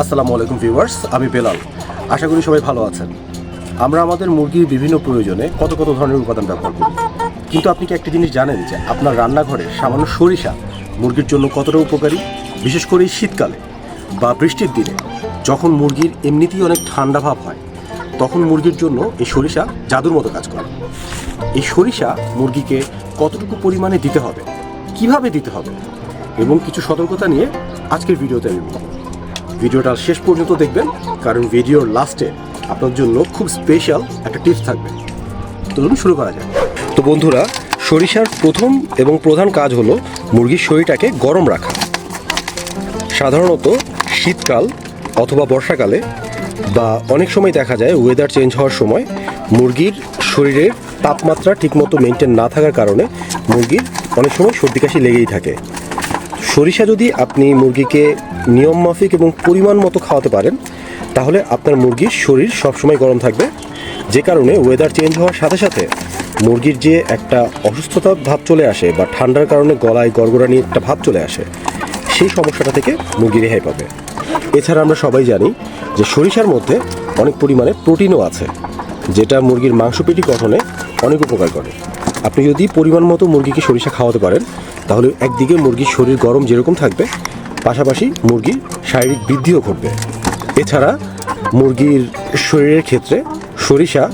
আসসালামু আলাইকুম ভিউয়ার্স, আমি বেলাল। আশা করি সবাই ভালো আছেন। আমরা আমাদের মুরগির বিভিন্ন প্রয়োজনে কত কত ধরনের উপাদান ব্যবহার করি। কিন্তু আপনি কি একটা জিনিস জানেন যে আপনার রান্নাঘরে সামান্য সরিষা মুরগির জন্য কতটা উপকারী? বিশেষ করে শীতকালে বা বৃষ্টির দিনে যখন মুরগির এমনিতেই অনেক ঠান্ডা ভাব হয়, তখন মুরগির জন্য এই সরিষা জাদুর মতো কাজ করে। এই সরিষা মুরগিকে কতটুকু পরিমাণে দিতে হবে, কীভাবে দিতে হবে, এবং কিছু সতর্কতা নিয়ে আজকের ভিডিওতে আমি বলব। ভিডিওটা শেষ পর্যন্ত দেখবেন, কারণ ভিডিওর লাস্টে আপনার জন্য খুব স্পেশাল একটা টিপস থাকবে। চলুন শুরু করা যায় তো বন্ধুরা, সরিষার প্রথম এবং প্রধান কাজ হলো মুরগির শরীরটাকে গরম রাখা। সাধারণত শীতকাল অথবা বর্ষাকালে বা অনেক সময় দেখা যায় ওয়েদার চেঞ্জ হওয়ার সময় মুরগির শরীরের তাপমাত্রা ঠিকমতো মেনটেন না থাকার কারণে মুরগির অনেক সময় সর্দি কাশি লেগেই থাকে। সরিষা যদি আপনি মুরগিকে নিয়ম মাফিক এবং পরিমাণ মতো খাওয়াতে পারেন, তাহলে আপনার মুরগির শরীর সবসময় গরম থাকবে। যে কারণে ওয়েদার চেঞ্জ হওয়ার সাথে সাথে মুরগির যে একটা অসুস্থতা ভাব চলে আসে বা ঠান্ডার কারণে গলায় গড়গড়ানি একটা ভাব চলে আসে, সেই সমস্যাটা থেকে মুরগি রেহাই পাবে। এছাড়া আমরা সবাই জানি যে সরিষার মধ্যে অনেক পরিমাণে প্রোটিনও আছে, যেটা মুরগির মাংসপেশি গঠনে অনেক উপকার করে। আপনি যদি পরিমাণ মতো মুরগিকে সরিষা খাওয়াতে পারেন, তাহলে একদিকে মুরগির শরীর গরম যেরকম থাকবে পাশাপাশি মুরগির শারীরিক বৃদ্ধিও ঘটবে। এছাড়া মুরগির শরীরের ক্ষেত্রে সরিষা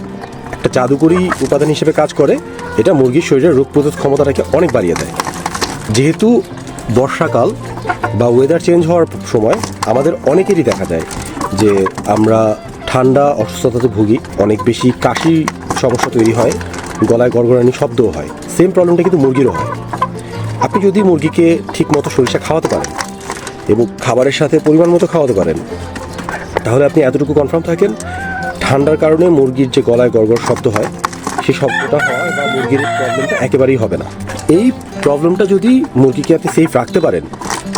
একটা জাদুকরী উপাদান হিসেবে কাজ করে। এটা মুরগির শরীরের রোগ প্রতিরোধ ক্ষমতাটাকে অনেক বাড়িয়ে দেয়। যেহেতু বর্ষাকাল বা ওয়েদার চেঞ্জ হওয়ার সময় আমাদের অনেকেরই দেখা যায় যে আমরা ঠান্ডা, অসুস্থতাতে ভুগি, অনেক বেশি কাশি সমস্যা তৈরি হয়, গলায় গড়গড়ানি শব্দও হয়। সেম প্রবলেমটা কিন্তু মুরগিরও হয়। আপনি যদি মুরগিকে ঠিক মতো সরিষা খাওয়াতে পারেন এবং খাবারের সাথে পরিমাণ মতো খাওয়াতে পারেন। তাহলে আপনি এতটুকু কনফার্ম থাকেন, ঠান্ডার কারণে মুরগির যে গলায় গড়গড় শব্দ হয় সেই শব্দটা হয় বা মুরগির প্রবলেমটা একেবারেই হবে না। এই প্রবলেমটা যদি মুরগিকে আপনি সেফ রাখতে পারেন,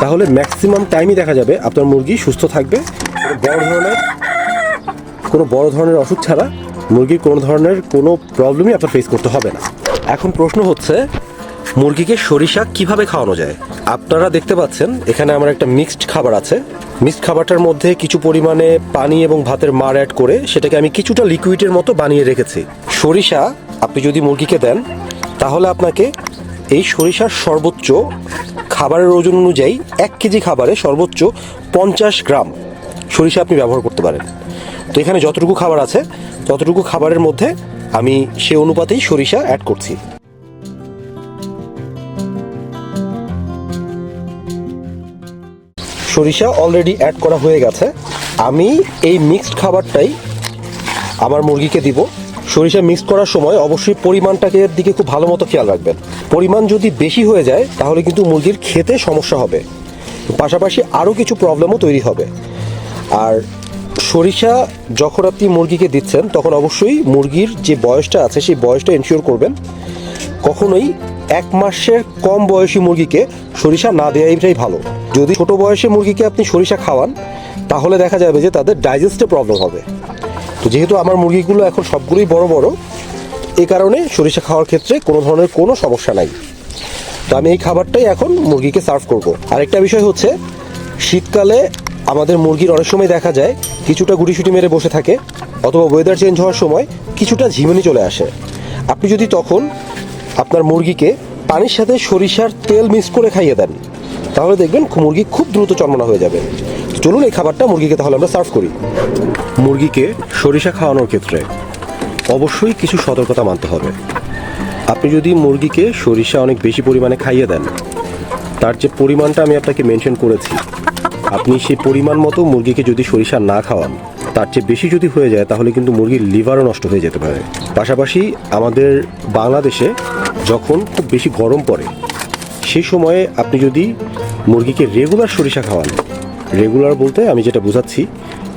তাহলে ম্যাক্সিমাম টাইমই দেখা যাবে আপনার মুরগি সুস্থ থাকবে। বড় ধরনের, কোনো বড় ধরনের অসুখ ছাড়া মুরগির কোনো ধরনের কোনো প্রবলেমই আপনার ফেস করতে হবে না। এখন প্রশ্ন হচ্ছে মুরগিকে সরিষা কীভাবে খাওয়ানো যায়? আপনারা দেখতে পাচ্ছেন, এখানে আমার একটা মিক্সড খাবার আছে। মিক্সড খাবারটার মধ্যে কিছু পরিমাণে পানি এবং ভাতের মার অ্যাড করে সেটাকে আমি কিছুটা লিকুইডের মতো বানিয়ে রেখেছি। সরিষা আপনি যদি মুরগিকে দেন, তাহলে আপনাকে এই সরিষার সর্বোচ্চ খাবারের ওজন অনুযায়ী এক কেজি খাবারে সর্বোচ্চ পঞ্চাশ গ্রাম সরিষা আপনি ব্যবহার করতে পারেন। তো এখানে যতটুকু খাবার আছে, ততটুকু খাবারের মধ্যে আমি সে অনুপাতেই সরিষা অ্যাড করছি। সরিষা অলরেডি অ্যাড করা হয়ে গেছে। আমি এই মিক্সড খাবারটাই আমার মুরগিকে দিব। সরিষা মিক্স করার সময় অবশ্যই পরিমাণটাকে দিকে খুব ভালো মতো খেয়াল রাখবেন। পরিমাণ যদি বেশি হয়ে যায়, তাহলে কিন্তু মুরগির খেতে সমস্যা হবে। পাশাপাশি আরও কিছু প্রবলেমও তৈরি হবে। আর সরিষা যখন আপনি মুরগিকে দিচ্ছেন, তখন অবশ্যই মুরগির যে বয়সটা আছে, সেই বয়সটা এনশিওর করবেন। কখনোই এক মাসের কম বয়সী মুরগিকে সরিষা না দেওয়াই ভালো। যদি ছোট বয়সে মুরগিকে আপনি সরিষা খাওয়ান, তাহলে দেখা যাবে যে তাদের ডাইজেস্টে প্রবলেম হবে। তো যেহেতু আমার মুরগিগুলো এখন সবগুলোই বড় বড় এই কারণে সরিষা খাওয়ার ক্ষেত্রে কোনো ধরনের কোনো সমস্যা নাই। তো আমি এই খাবারটাই এখন মুরগিকে সার্ভ করব। আরেকটা বিষয় হচ্ছে, শীতকালে আমাদের মুরগির অনেক সময় দেখা যায়, কিছুটা গুটিসুটি মেরে বসে থাকে, অথবা ওয়েদার চেঞ্জ হওয়ার সময় কিছুটা ঝিমুনি চলে আসে। আপনি যদি তখন আপনার মুরগিকে পানির সাথে সরিষার তেল মিক্স করে খাইয়ে দেন। তাহলে দেখবেন মুরগি খুব দ্রুত চন্মনা হয়ে যাবে। চলুন এই খাবারটা মুরগিকে তাহলে আমরা সার্ভ করি। মুরগিকে সরিষা খাওয়ানোর ক্ষেত্রে অবশ্যই কিছু সতর্কতা মানতে হবে। আপনি যদি মুরগিকে সরিষা অনেক বেশি পরিমাণে খাইয়ে দেন, তার যে পরিমাণটা আমি আপনাকে মেনশন করেছি, আপনি সেই পরিমাণ মতো মুরগিকে যদি সরিষা না খাওয়ান তার চেয়ে বেশি যদি হয়ে যায়, তাহলে কিন্তু মুরগির লিভারও নষ্ট হয়ে যেতে পারে। পাশাপাশি আমাদের বাংলাদেশে যখন খুব বেশি গরম পড়ে সেই সময়ে আপনি যদি মুরগিকে রেগুলার সরিষা খাওয়ান রেগুলার বলতে আমি যেটা বোঝাচ্ছি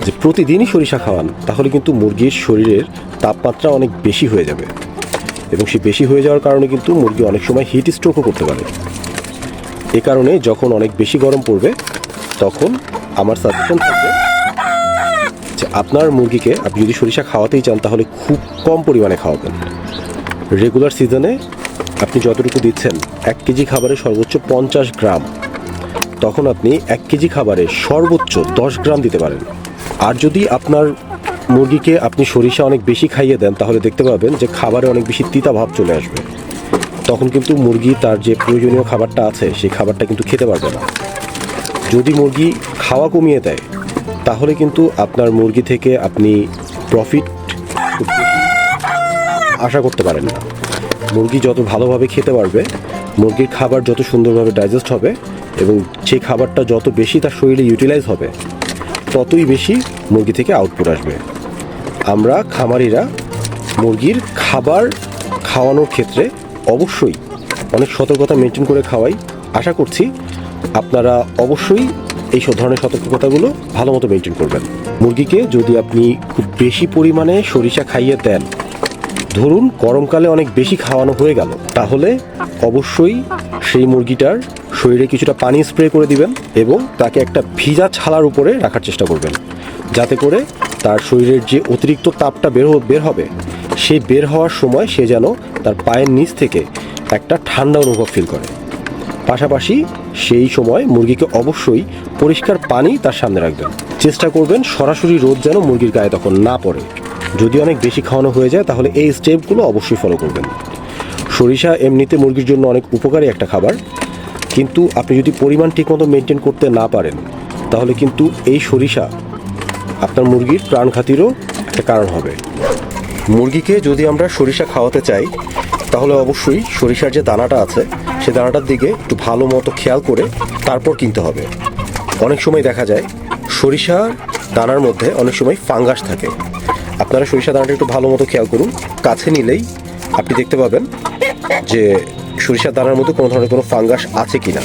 যে প্রতিদিনই সরিষা খাওয়ান, তাহলে কিন্তু মুরগির শরীরের তাপমাত্রা অনেক বেশি হয়ে যাবে। এবং সে বেশি হয়ে যাওয়ার কারণে কিন্তু মুরগি অনেক সময় হিট স্ট্রোকও করতে পারে। এ কারণে যখন অনেক বেশি গরম পড়বে, তখন আমার সাজেশন থাকবে যে আপনার মুরগিকে আপনি যদি সরিষা খাওয়াতেই চান, তাহলে খুব কম পরিমাণে খাওয়াবেন। রেগুলার সিজনে আপনি যতটুকু দিচ্ছেন, এক কেজি খাবারে সর্বোচ্চ পঞ্চাশ গ্রাম। তখন আপনি এক কেজি খাবারে সর্বোচ্চ দশ গ্রাম দিতে পারেন। আর যদি আপনার মুরগিকে আপনি সরিষা অনেক বেশি খাইয়ে দেন, তাহলে দেখতে পাবেন যে খাবারে অনেক বেশি তিতা ভাব চলে আসবে। তখন কিন্তু মুরগি তার যে প্রয়োজনীয় খাবারটা আছে, সেই খাবারটা কিন্তু খেতে পারবে না। যদি মুরগি খাওয়া কমিয়ে দেয় তাহলে কিন্তু আপনার মুরগি থেকে আপনি প্রফিট আশা করতে পারেন না। মুরগি যত ভালোভাবে খেতে পারবে, মুরগির খাবার যত সুন্দরভাবে ডাইজেস্ট হবে এবং সেই খাবারটা যত বেশি তার শরীরে ইউটিলাইজ হবে, ততই বেশি মুরগি থেকে আউটপুট আসবে। আমরা খামারিরা মুরগির খাবার খাওয়ানোর ক্ষেত্রে অবশ্যই অনেক সতর্কতা মেনটেন করে খাওয়াই। আশা করছি আপনারা অবশ্যই এই সব ধরনের সতর্কতাগুলো ভালো মতো মেনটেন করবেন। মুরগিকে যদি আপনি খুব বেশি পরিমাণে সরিষা খাইয়ে দেন, ধরুন গরমকালে অনেক বেশি খাওয়ানো হয়ে গেল, তাহলে অবশ্যই সেই মুরগিটার শরীরে কিছুটা পানি স্প্রে করে দিবেন এবং তাকে একটা ভিজা ছালার উপরে রাখার চেষ্টা করবেন। যাতে করে তার শরীরের যে অতিরিক্ত তাপটা বের বের হবে, সে বের হওয়ার সময় সে যেন তার পায়ের নিচ থেকে একটা ঠান্ডা অনুভব ফিল করে। পাশাপাশি সেই সময় মুরগিকে অবশ্যই পরিষ্কার পানি তার সামনে রাখবেন। চেষ্টা করবেন সরাসরি রোদ যেন মুরগির গায়ে তখন না পড়ে। যদি অনেক বেশি খাওয়ানো হয়ে যায়, তাহলে এই স্টেপগুলো অবশ্যই ফলো করবেন। সরিষা এমনিতে মুরগির জন্য অনেক উপকারী একটা খাবার। কিন্তু আপনি যদি পরিমাণ ঠিকমতো মেনটেন করতে না পারেন, তাহলে কিন্তু এই সরিষা আপনার মুরগির প্রাণঘাতীরও একটা কারণ হবে। মুরগিকে যদি আমরা সরিষা খাওয়াতে চাই, তাহলে অবশ্যই সরিষার যে দানাটা আছে সে দানাটার দিকে একটু ভালো মতো খেয়াল করে তারপর কিনতে হবে। অনেক সময় দেখা যায় সরিষার দানার মধ্যে অনেক সময় ফাঙ্গাস থাকে। আপনারা সরিষা দানাটা একটু ভালো মতো খেয়াল করুন। কাছে নিলেই আপনি দেখতে পাবেন যে সরিষার দানার মধ্যে কোনো ধরনের কোনো ফাঙ্গাস আছে কি না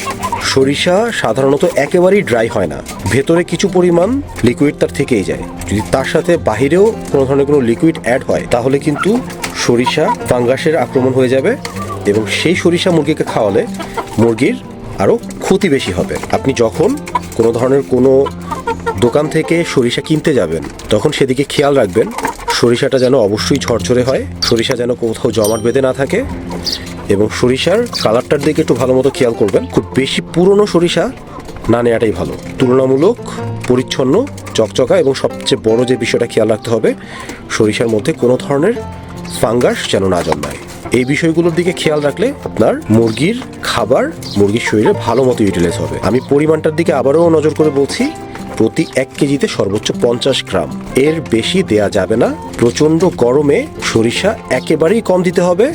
সরিষা সাধারণত একেবারেই ড্রাই হয় না। ভেতরে কিছু পরিমাণ লিকুইড তার থেকেই যায়। যদি তার সাথে বাহিরেও কোনো ধরনের কোনো লিকুইড অ্যাড হয়, তাহলে কিন্তু সরিষা ফাঙ্গাসের আক্রমণ হয়ে যাবে। এবং সেই সরিষা মুরগিকে খাওয়ালে মুরগির আরও ক্ষতি বেশি হবে। আপনি যখন কোনো ধরনের কোনো দোকান থেকে সরিষা কিনতে যাবেন, তখন সেদিকে খেয়াল রাখবেন, সরিষাটা যেন অবশ্যই ঝরঝরে হয়, সরিষা যেন কোথাও জমাট বেঁধে না থাকে এবং সরিষার কালারটার দিকে একটু ভালো মতো খেয়াল করবেন। খুব বেশি পুরনো সরিষা না নেওয়াটাই ভালো। তুলনামূলক পরিচ্ছন্ন, চকচকা এবং সবচেয়ে বড় যে বিষয়টা খেয়াল রাখতে হবে, সরিষার মধ্যে কোনো ধরনের ফাঙ্গাস যেন না জন্মায়। এই বিষয়গুলোর দিকে খেয়াল রাখলে আপনার মুরগির খাবার মুরগির শরীরে ভালো মতো ইউটিলাইজ হবে। আমি পরিমাণটার দিকে আবারও নজর করে বলছি, প্রতি এক কেজিতে সর্বোচ্চ পঞ্চাশ গ্রাম। এর বেশি দেয়া যাবে না। প্রচণ্ড গরমে সরিষা একেবারেই কম দিতে হবে।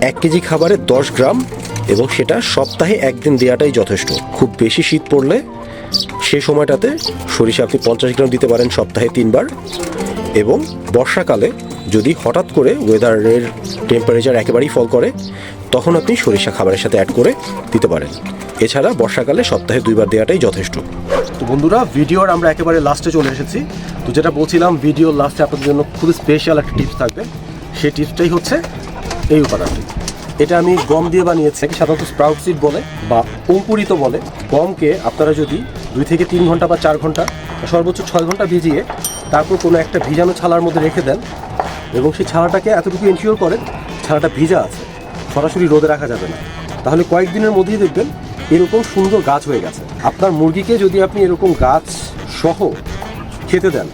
এক কেজি খাবারে দশ গ্রাম এবং সেটা সপ্তাহে একদিন দেওয়াটাই যথেষ্ট। খুব বেশি শীত পড়লে সে সময়টাতে সরিষা আপনি পঞ্চাশ গ্রাম দিতে পারেন সপ্তাহে তিনবার এবং বর্ষাকালে যদি হঠাৎ করে ওয়েদারের টেম্পারেচার একেবারেই ফল করে, তখন আপনি সরিষা খাবারের সাথে অ্যাড করে দিতে পারেন। এছাড়া বর্ষাকালে সপ্তাহে দুইবার দেওয়াটাই যথেষ্ট। তো বন্ধুরা, ভিডিওর আমরা একেবারে লাস্টে চলে এসেছি। তো যেটা বলছিলাম ভিডিওর লাস্টে আপনাদের জন্য খুবই স্পেশাল একটা টিপস থাকবে। সেই টিপসটাই হচ্ছে এই উপাদানটি। এটা আমি গম দিয়ে বানিয়েছি সাধারণত স্প্রাউট সিড বলে বা অঙ্কুরিত বলে। গমকে আপনারা যদি দুই থেকে তিন ঘণ্টা বা চার ঘণ্টা সর্বোচ্চ ছয় ঘণ্টা ভিজিয়ে তারপর কোনো একটা ভিজানো ছালার মধ্যে রেখে দেন এবং সেই ছানাটাকে এতটুকু এনশিওর করেন ছানাটা ভিজা আছে, সরাসরি রোদে রাখা যাবে না। তাহলে কয়েকদিনের মধ্যেই দেখবেন এরকম সুন্দর গাছ হয়ে গেছে। আপনার মুরগিকে যদি আপনি এরকম গাছ সহ খেতে দেন,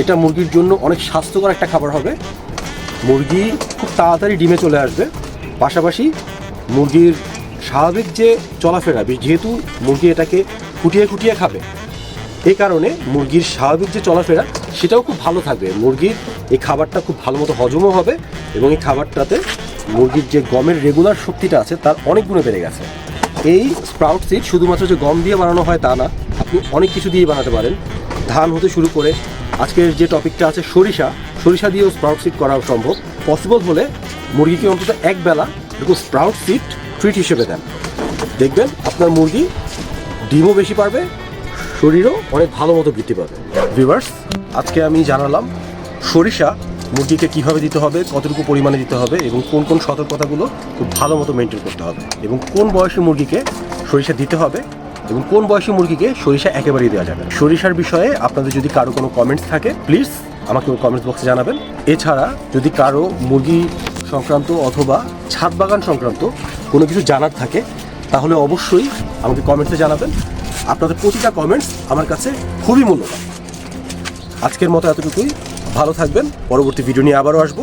এটা মুরগির জন্য অনেক স্বাস্থ্যকর একটা খাবার হবে। মুরগি খুব তাড়াতাড়ি ডিমে চলে আসবে। পাশাপাশি মুরগির স্বাভাবিক যে চলাফেরা, যেহেতু মুরগি এটাকে ফুটিয়ে ফুটিয়ে খাবে এই কারণে মুরগির স্বাভাবিক যে চলাফেরা, সেটাও খুব ভালো থাকবে। মুরগির এই খাবারটা খুব ভালো মতো হজমও হবে এবং এই খাবারটাতে মুরগির যে গমের রেগুলার শক্তিটা আছে, তার অনেক গুণে বেড়ে গেছে। এই স্প্রাউট সিড শুধুমাত্র যে গম দিয়ে বানানো হয় তা না, আপনি অনেক কিছু দিয়ে বানাতে পারেন। ধান হতে শুরু করে আজকের যে টপিকটা আছে সরিষা সরিষা দিয়েও স্প্রাউট সিড করা সম্ভব। পসিবল হলে মুরগিকে অন্তত এক বেলা এরকম স্প্রাউট সিড ট্রিট হিসেবে দেন। দেখবেন আপনার মুরগি ডিমও বেশি পারবে শরীরও অনেক ভালো মতো বৃদ্ধি পাবে। ভিভার্স আজকে আমি জানালাম সরিষা মুরগিকে কীভাবে দিতে হবে, কতটুকু পরিমাণে দিতে হবে এবং কোন কোন সতর্কতাগুলো খুব ভালো মতো মেনটেন করতে হবে এবং কোন বয়সী মুরগিকে সরিষা দিতে হবে এবং কোন বয়সী মুরগিকে সরিষা একেবারেই দেওয়া যাবে। সরিষার বিষয়ে আপনাদের যদি কারও কোনো কমেন্টস থাকে প্লিজ আমাকে ওই কমেন্টস বক্সে জানাবেন। এছাড়া যদি কারও মুরগি সংক্রান্ত অথবা ছাদ বাগান সংক্রান্ত কোনো কিছু জানার থাকে, তাহলে অবশ্যই আমাকে কমেন্টসে জানাবেন। আপনাদের প্রতিটা কমেন্টস আমার কাছে খুবই মূল্যবান। আজকের মতো এতটুকুই। ভালো থাকবেন। পরবর্তী ভিডিও নিয়ে আবারও আসব।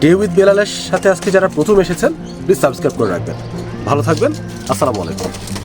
ডে উইথ বেলালের সাথে আজকে যারা প্রথম এসেছেন প্লিজ সাবস্ক্রাইব করে রাখবেন। ভালো থাকবেন। আসসালামু আলাইকুম।